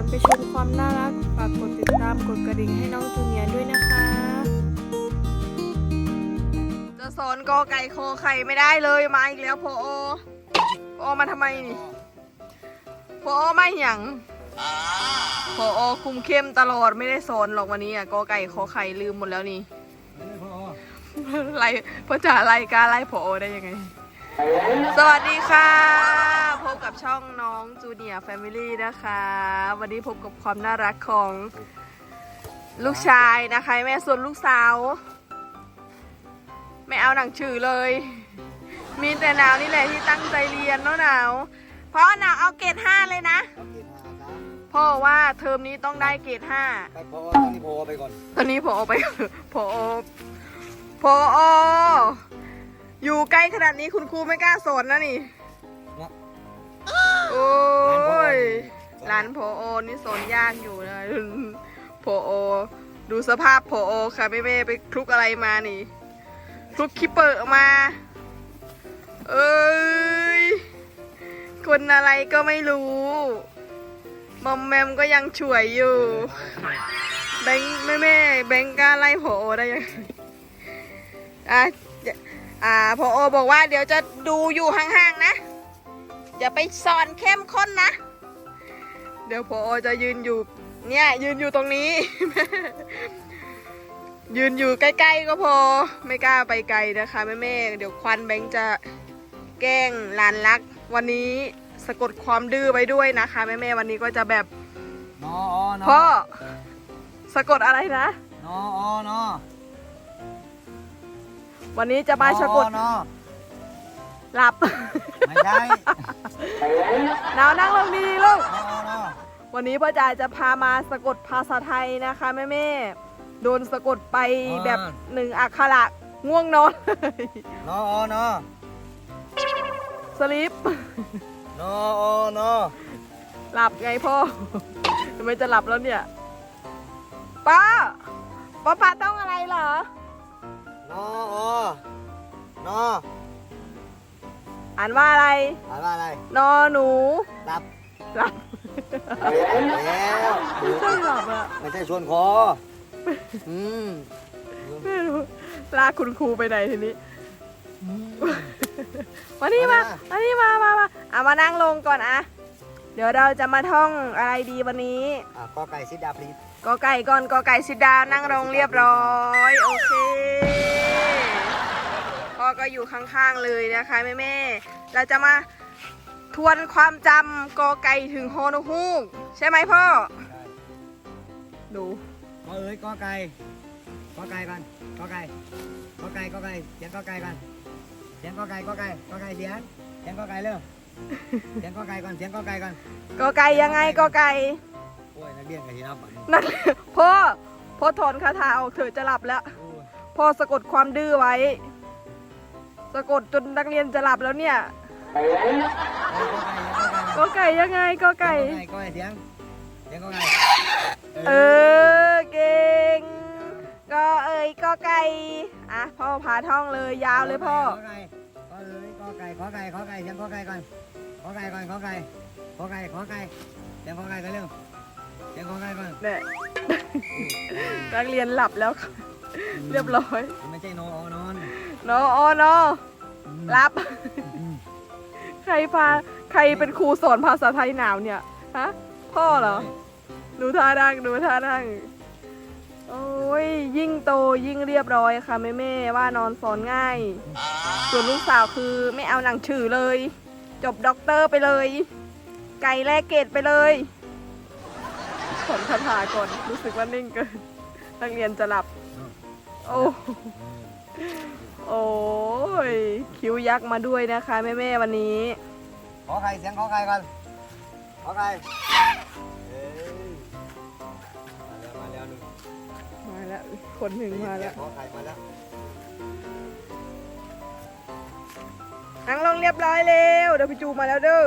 อนไปชมความน่ารักฝากกดติดตามกดกระดิ่งให้น้องจูเนียร์ด้วยนะคะ จะสอนกอไก่โคไข่ไม่ได้เลยมาอีกแล้วพอโอพอโอมาทำไมนี่พอโอไม่หยังพอโอคุมเข้มตลอดไม่ได้สอนหรอกวันนี้อะกอไก่ขอไข่ลืมหมดแล้วนี่ไล่พ่อจ๋าไล่กล้าไล่พอโอได้ยังไง สวัสดีค่ะ พบกับช่องน้องจูเนียร์แฟมิลี่นะคะ วันนี้พบกับความน่ารักของลูกชายนะคะ แม่ส่วนลูกสาว ไม่เอาหนังชื่อเลย มีแต่หนาวนี่แหละที่ตั้งใจเรียนเนาะหนาว เพราะหนาวเอาเกรดห้าเลยนะ พ่อว่าเทอมนี้ต้องได้เกรดห้าไปพอต้องนี่พอไปก่อน ตอนนี้พอไปพอพอ อยู่ใกล้ขนาดนี้คุณครูไม่กล้าสอนนะนี่เนาะโอ้ยร้าร้านนพผออนี่สอนยากอยู่นะพอดูสภาพพอค่ะแม่แม่ไปคลุกอะไรมานี่คลุกคิปเปอร์มา เอ้ย คนอะไรก็ไม่รู้มอมแมมก็ยังช่วยอยู่ แบงค์แม่แม่แบงค์กล้าไล่พอได้ยังไงอะ อย่าอ่าพอบอกว่าเดี๋ยวจะดูอยู่ห่างๆนะ อย่าไปสอนเข้มข้นนะ เดี๋ยวพอจะยืนอยู่เนี่ยยืนอยู่ตรงนี้ ยืนอยู่ใกล้ๆก็พอไม่กล้าไปไกลนะคะแม่แม่ๆเดี๋ยวควันแบงค์จะแกล้งหลานรัก วันนี้สะกดความดื้อไว้ด้วยนะคะแม่แม่ๆวันนี้ก็จะแบบนอออนอพ่อสะกดอะไรนะนอออนอ วันนี้จะมาสะกดนอหลับ ไม่ใช่หนาวนั่งลงดีๆลูก นออนอวันนี้พ่อจ๋าจะพามาสะกดภาษาไทยนะคะแม่แม่ๆโดนสะกดไปแบบหนึ่งอักขระง่วงนอนเลยนอออนอสลิปนอออนอหลับไงพ่อ ทำไมจะหลับแล้วเนี่ย ป้าป้าป้าต้องอะไรเหรอ นอออนออ่านว่าอะไร อ่านว่าอะไร นอหนูดับหลับแล้วไม่ใช่หลับอะไม่ใช่ชวนคอ อืมไม่รู้ลากคุณครูไปไหนทีนี้ มานี่มา มานี่มามามาอะมานั่งลงก่อนอะเดี๋ยวเราจะมาท่องอะไรดีวันนี้ อะกอไก่ซิดาพลีกอไก่ก่อนกอไก่สิดานั่งลงเรียบร้อยโอเคพ่ อก็อยู่ข้างๆเลยนะคะแม่แม่ๆเราจะมาทวนความจำกอไก่ถึงโฮนฮูกใช่ไหมพ่อ ดูกอเอ้ยกอไก่กอไก่ก่อนกอไก่กอไก่กอไก่เสียงกอไก่ก่อนเสียงกอไก่กอไก่กอไก่เสียงเสียงกอไก่เร็วเสียงกอไก่ก่อนเสียงกอไก่ก่อนกอไก่ยังไงกอไก่โอ้ยนักเรียนกับที่นับอะนั่นพ่อพ่อถอนคาถาออกเถอะจะหลับแล้วโอ้ยพ่อสะกดความดื้อไว้ สะกดจนนักเรียนจะหลับแล้วเนี่ยเอ้ยกอไก่ยังไงกอไก่ยังไงกอไก่กอไก่กอไก่เสียงเสียงกอไก่เออเก่ง ก็เอ้ยก็ไก่อะพ่อพาท่องเลยยาวเลยพ่อกอไก่กอเอ้ยกอไก่ขอไก่ขอไก่เสียงขอไก่ก่อนขอไก่ก่อนขอไก่ขอไก่ขอไก่เสียงขอไก่กันเร็วเสียงขอไก่ก่อนเนี่ยนักเรียนหลับแล้วเรียบร้อยไม่ใช่นอนอน โนโอโนรับ ใครพาใครเป็นครูสอนภาษาไทยหนาวเนี่ย ฮะ พ่อเหรอ ดูท่านั่งดูท่านั่งโอ้ย ยิ่งโตยิ่งเรียบร้อยค่ะแม่แม่ๆว่านอนสอนง่าย ส่วนลูกสาวคือไม่เอาหนังชื่อเลย จบด็อกเตอร์ไปเลย ไก่แลกเกรดไปเลยสอนคาถาก่อน รู้สึกว่านิ่งเกิน นักเรียนจะหลับ โอ้ โอ้ยคิ้วยักษ์มาด้วยนะคะแม่แม่ๆวันนี้ ขอไก่เสียงขอไก่ก่อนขอไก่เอ้ยมาแล้วมาแล้วหนึ่งมาแล้วคนหนึ่งมาแล้วขอไก่มาแล้วนั่งลงเรียบร้อยเร็วเดี๋ยวพี่จูมาแล้วเด้อ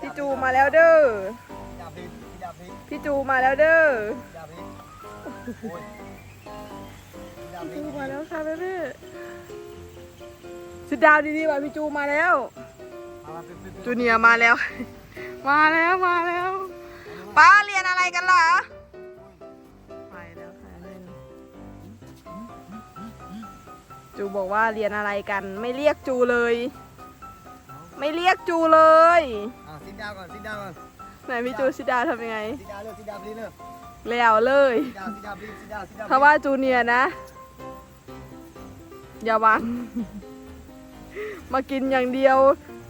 พี่จูมาแล้วเด้อจับพิษจับพิษพี่จูมาแล้วเด้อจับพิษโอ้ย จับพิจูษมาแล้วค่ะแม่แม่สิดาวดีๆว่ะพี่จูมาแล้วเอามาปิดปิดปิดจูเนียร์มาแล้ว มาแล้วมาแล้วอันนี้ป้าเรียนอะไรกันเหรอไปแล้วค่ะเล่นจูบอกว่าเรียนอะไรกัน ไม่เรียกจูเลย ไม่เรียกจูเลยอะซิดดาวก่อนซิดดาวก่อนไหนพี่จูชิดาทำยังไงซิดดาวเร็วซิดดาวพลีเร็วแล้วเลยซิดดาวซิดดาวพลีซิดดาวซิดดาวถ้าว่าจูเนียร์นะ อย่าหวังมากินอย่างเดียว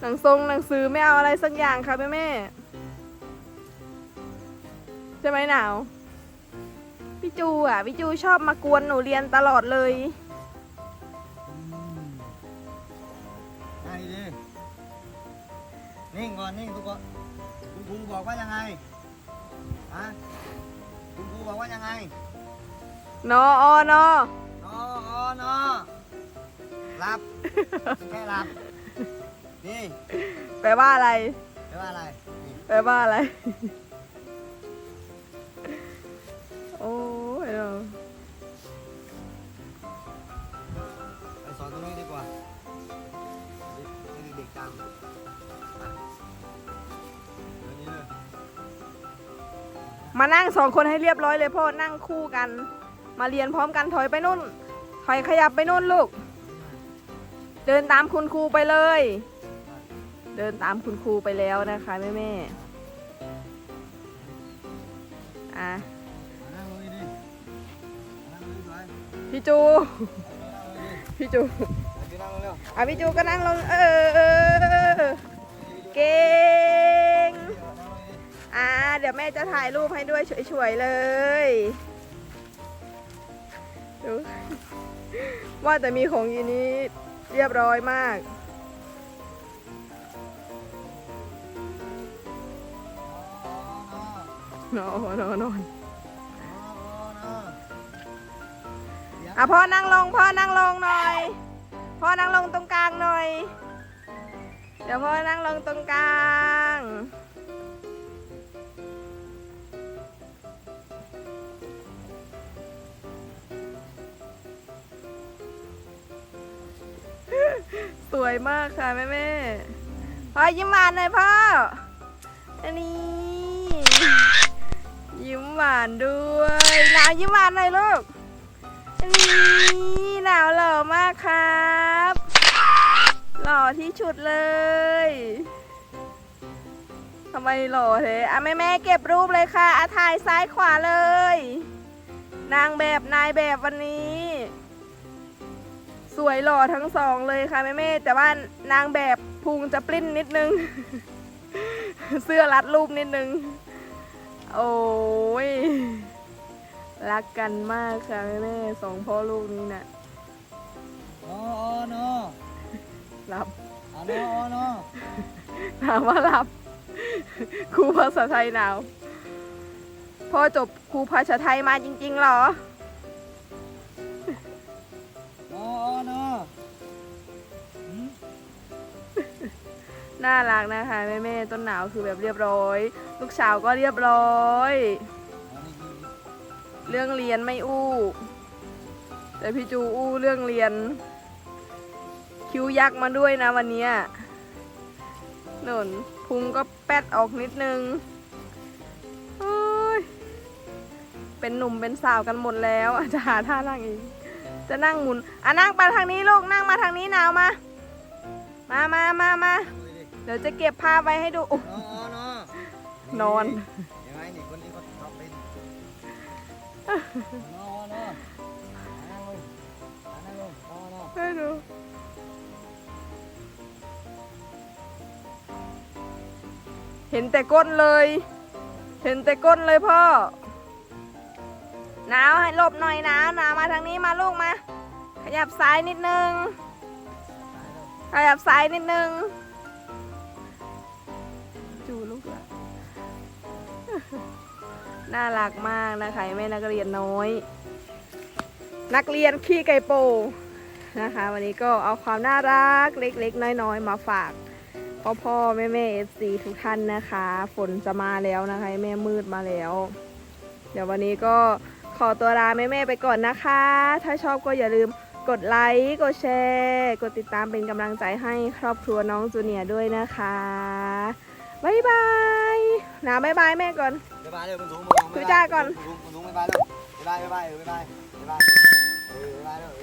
หนังทรงหนังสือไม่เอาอะไรสักอย่างค่ะแม่แม่ใช่ไหมหนาวพี่จูอะพี่จูชอบมากวนหนูเรียนตลอดเลยอืมนั่งดีๆนิ่งก่อนนิ่งทุกคนคุณครูบอกว่ายังไงฮะคุณครูบอกว่ายังไงนออนอนออนอ หลับ แค่หลับ นี่แปลว่าอะไร แปลว่าอะไร นี่แปลว่าอะไร โอ้ยเนาะไปสอนตรงนี้ดีกว่าให้เด็กๆจำอะเดี๋ยวนี้เลยมานั่งสองคนให้เรียบร้อยเลยพ่อ นั่งคู่กัน มาเรียนพร้อมกันถอยไปนู่น ถอยขยับไปนู่นลูก เดินตามคุณครูไปเลย เดินตามคุณครูไปแล้วนะคะแม่แม่อะพี่จู พี่จูอะพี่จูก็นั่งลงเออเออเก่งอ่าเดี๋ยวแม่จะถ่ายรูปให้ด้วยสวยๆเลยดูว่าแต่มีของยีนี้ เรียบร้อยมากๆอ๋อนอนนอนนอนอ๋อเดี๋ยวอะพ่อนั่งลงพ่อนั่งลงหน่อย พ่อนั่งลงตรงกลางหน่อย เดี๋ยวพ่อนั่งลงตรงกลาง วยมากค่ะแม่แม่พ่อยิ้มหวานหน่อยพ่ออันนี้ยิ้มหวานด้วยหนาวยิ้มหวานหน่อยลูกอันี่หนาวหล่อมากครับหล่อที่ชุดเลยทำไมหล่อเทอะแม่แม่เก็บรูปเลยค่ะอะถ่ายซ้ายขวาเลย นางแบบนายแบบวันนี้ สวยหล่อทั้งสองเลยค่ะแม่แม่ๆแต่ว่านางแบบพุงจะปลิ้นนิดนึง เสื้อรัดรูปนิดนึง โอ้ยรักกันมากค่ะแม่แม่ๆสองพ่อลูกนี้น่ะอ๋ออ๋อนอรับอ๋อนออ๋อนอถามว่ารับครูภาษาไทยหนาวพ่อจบครูภาษาไทยมาจริงๆเหรออ๋อ น่ารักนะคะแม่แม่ๆต้นหนาวคือแบบเรียบร้อย ลูกสาวก็เรียบร้อย เรื่องเรียนไม่อู้ แต่พี่จูอู้เรื่องเรียน คิ้วยักษ์มาด้วยนะวันนี้หนุนพุงก็แป๊ดออกนิดนึงเป็นหนุ่มเป็นสาวกันหมดแล้วจะหาท่านั่งอีกจะนั่งหมุนอะนั่งไปทางนี้ลูกนั่งมาทางนี้หนาวมา มามามามา เดี๋ยวจะเก็บภาพไว้ให้ดูอุ๊ยอ๋ออ๋อนอนอน ยังไงนี่คนนี้ก็ทำเป็นอ๋ออ๋อนอนั่งลงนั่งลงอ๋อนอให้ดูเห็นแต่ก้นเลย เห็นแต่ก้นเลยพ่อหนาวให้หลบหน่อยหนาวหนาวมาทางนี้มาลูกมา ขยับซ้ายนิดนึง ขยับซ้ายนิดนึง น่ารักมากนะคะแม่นักเรียนน้อย นักเรียนขี้ไก่โปนะคะ วันนี้ก็เอาความน่ารักเล็กๆ น้อยๆ มาฝาก พ่อพ่อแม่แม่เอฟซีทุกท่านนะคะ ฝนจะมาแล้วนะคะแม่มืดมาแล้ว เดี๋ยววันนี้ก็ขอตัวลาแม่แม่ไปก่อนนะคะ ถ้าชอบก็อย่าลืมกดไลค์กดแชร์กดติดตามเป็นกำลังใจให้ครอบครัวน้องจูเนียร์ด้วยนะคะ บ๊ายบายหนาวบายบายแม่ก่อน บ๊ายบายเลยบนสูงบน สูงคุยจ้าก่อนบนสูงบนสูงบ๊ายบายเลยบ๊ายบายบ๊ายบายเออบ๊